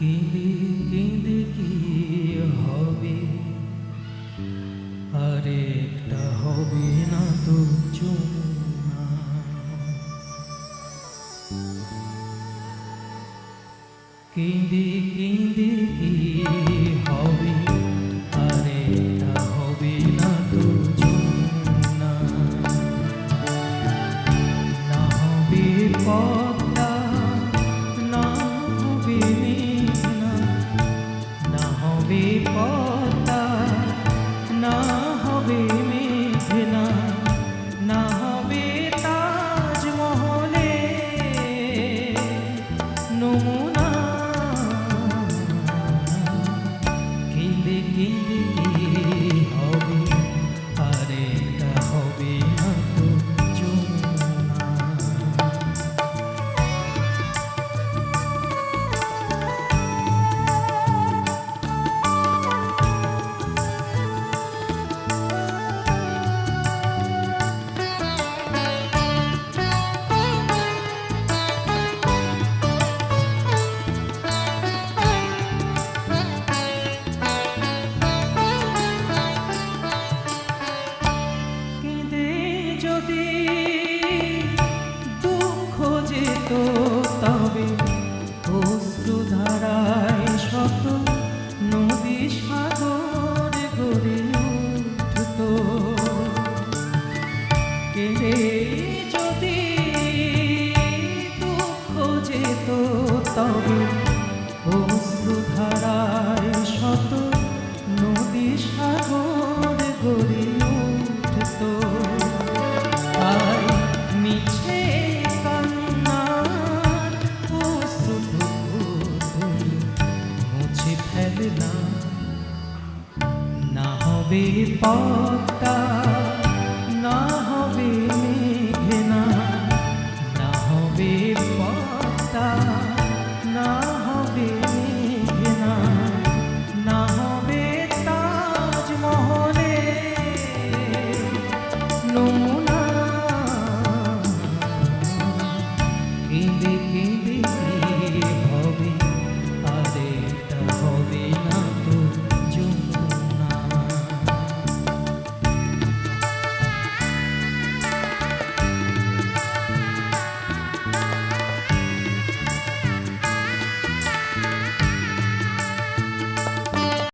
কেঁদে কেঁদে কি হবে? আরেকটা হবে না তো যমুনা কেঁদে কেঁদে কি হবে? আরেকটা হবে না তো যমুনা না হবে পদ্মা যদি দুঃখ যেত তবে অশ্রুধারায় শত নদী সাগর গড়ে উঠত। কেঁদে যদি দুঃখ যেত তবে অশ্রুধারায় শত নদী সাগর গড়ে না না হবে পদ্মা না হবে মেঘনা, না হবে পদ্মা না হবে মেঘনা, না হবে তাজমহলে নমুনা। কেঁদে কেঁদে